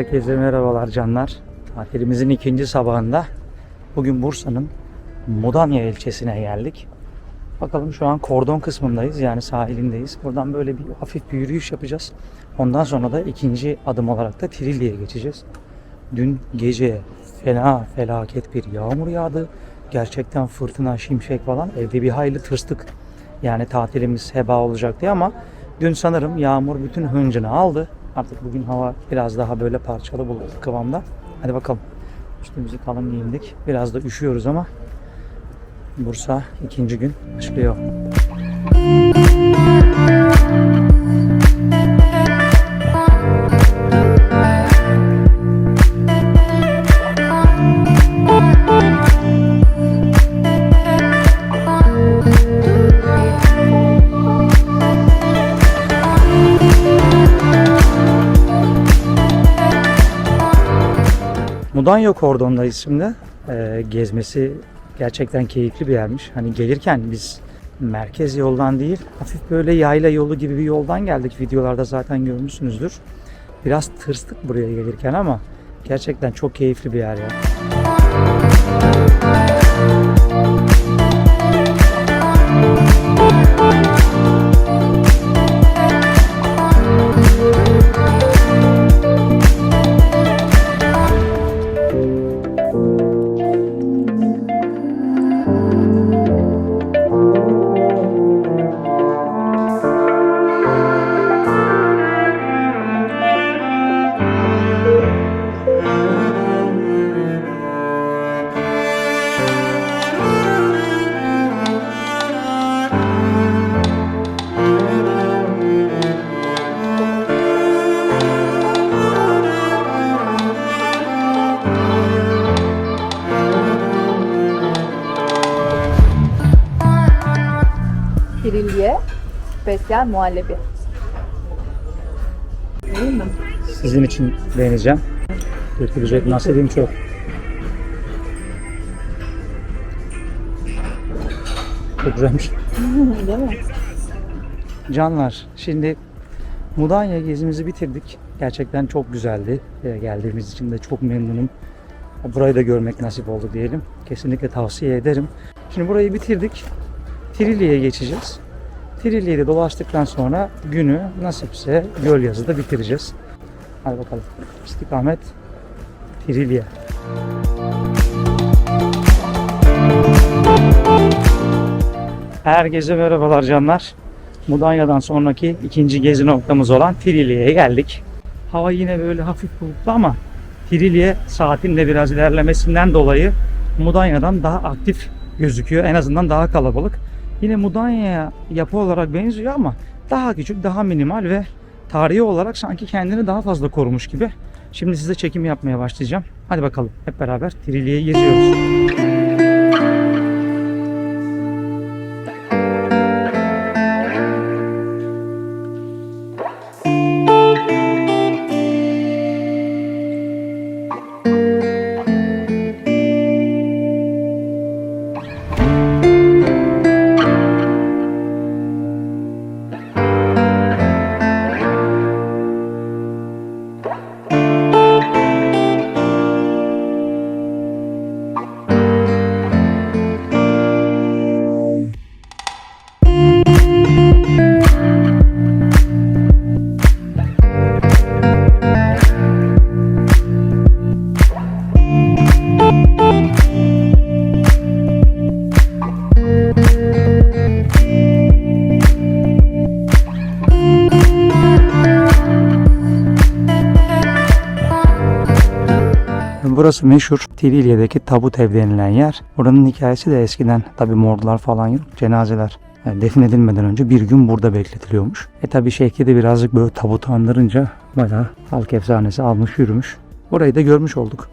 Herkese merhabalar canlar. Tatilimizin ikinci sabahında bugün Bursa'nın Mudanya ilçesine geldik. Bakalım şu an kordon kısmındayız yani sahilindeyiz. Buradan böyle bir hafif bir yürüyüş yapacağız. Ondan sonra da ikinci adım olarak da Trilli'ye geçeceğiz. Dün gece fena felaket bir yağmur yağdı. Gerçekten fırtına, şimşek falan evde bir hayli tırstık. Yani tatilimiz heba olacak diye ama dün sanırım yağmur bütün hıncını aldı. Artık bugün hava biraz daha böyle parçalı bulut kıvamda. Hadi bakalım. Üstümüzü kalın giyindik. Biraz da üşüyoruz ama Bursa ikinci gün başlıyor. Mudanya Kordon'dayız şimdi. Ee, gezmesi gerçekten keyifli bir yermiş. Hani gelirken biz merkez yoldan değil, hafif böyle yayla yolu gibi bir yoldan geldik. Videolarda zaten görmüşsünüzdür. Biraz tırstık buraya gelirken ama gerçekten çok keyifli bir yer ya. Kirilliye spesiyel muhallebi. Sizin için beğeneceğim. Götürecek nasibim çok. Çok güzelmiş. Değil mi? Canlar şimdi Mudanya gezimizi bitirdik. Gerçekten çok güzeldi. Ee, Geldiğimiz için de çok memnunum. Burayı da görmek nasip oldu diyelim. Kesinlikle tavsiye ederim. Şimdi burayı bitirdik. Trilli'ye geçeceğiz. Trilli'de dolaştıktan sonra günü nasipse Gölyazı'da bitireceğiz. Hadi bakalım. İstikamet Trilli'ye. Herkese merhabalar canlar. Mudanya'dan sonraki ikinci gezi noktamız olan Trilli'ye geldik. Hava yine böyle hafif bulutlu ama Trilliye saatin de biraz ilerlemesinden dolayı Mudanya'dan daha aktif gözüküyor. En azından daha kalabalık. Yine Mudanya'ya yapı olarak benziyor ama daha küçük, daha minimal ve tarihi olarak sanki kendini daha fazla korumuş gibi. Şimdi size çekim yapmaya başlayacağım. Hadi bakalım hep beraber Trilliye'yi geziyoruz. Burası meşhur Trilye'deki tabut ev denilen yer. Buranın hikayesi de eskiden tabi morglar falan yok. Cenazeler yani defnedilmeden önce bir gün burada bekletiliyormuş. E tabi Şevki de birazcık böyle tabutu andırınca bayağı halk efsanesi almış yürümüş. Burayı da görmüş olduk.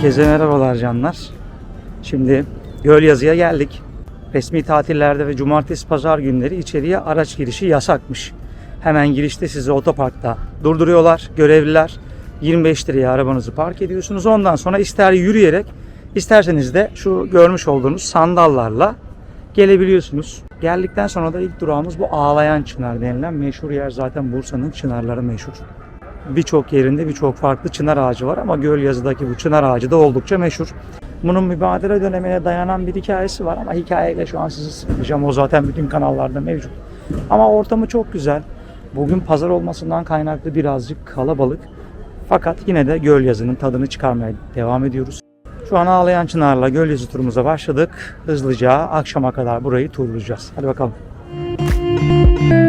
Herkese merhabalar canlar. Şimdi Gölyazı'ya geldik. Resmi tatillerde ve cumartesi pazar günleri içeriye araç girişi yasakmış. Hemen girişte sizi otoparkta durduruyorlar görevliler. 25 liraya arabanızı park ediyorsunuz. Ondan sonra ister yürüyerek isterseniz de şu görmüş olduğunuz sandallarla gelebiliyorsunuz. Geldikten sonra da ilk durağımız bu Ağlayan Çınar denilen meşhur yer. Zaten Bursa'nın çınarları meşhur. Birçok yerinde birçok farklı çınar ağacı var ama Gölyazı'daki bu çınar ağacı da oldukça meşhur. Bunun mübadele dönemine dayanan bir hikayesi var ama hikayeyle şu an sizi sıkmayacağım. O zaten bütün kanallarda mevcut. Ama ortamı çok güzel. Bugün pazar olmasından kaynaklı birazcık kalabalık. Fakat yine de Gölyazı'nın tadını çıkarmaya devam ediyoruz. Şu an Ağlayan Çınar'la Gölyazı turumuza başladık. Hızlıca akşama kadar burayı turlayacağız. Hadi bakalım.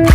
Sağ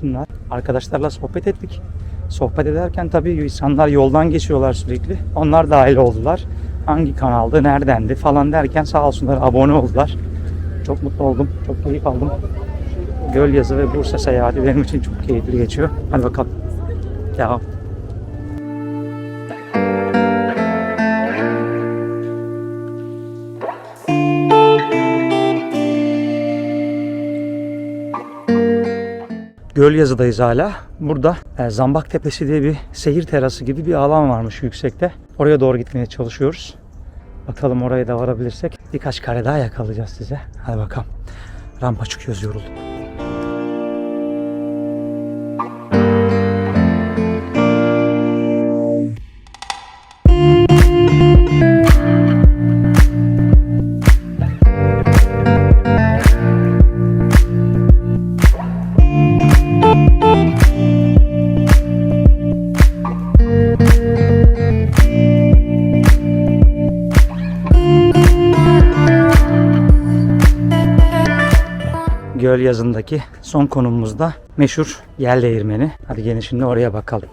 olsunlar. Arkadaşlarla sohbet ettik. Sohbet ederken tabii insanlar yoldan geçiyorlar sürekli. Onlar dahil oldular. Hangi kanaldı, neredendi falan derken sağ olsunlar abone oldular. Çok mutlu oldum. Çok keyif aldım. Gölyazı ve Bursa seyahati benim için çok keyifli geçiyor. Hadi bakalım. Devam. Gölyazı'dayız hala. Burada e, Zambak Tepesi diye bir seyir terası gibi bir alan varmış yüksekte. Oraya doğru gitmeye çalışıyoruz. Bakalım oraya da varabilirsek birkaç kare daha yakalayacağız size. Hadi bakalım. Rampa çıkıyoruz yorulduk. Göl yazındaki son konumumuzda meşhur yel değirmeni. Hadi gelin şimdi oraya bakalım.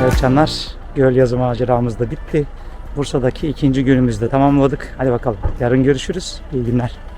Evet canlar, göl yazı maceramız da bitti. Bursa'daki ikinci günümüzde tamamladık. Hadi bakalım. Yarın görüşürüz. İyi günler.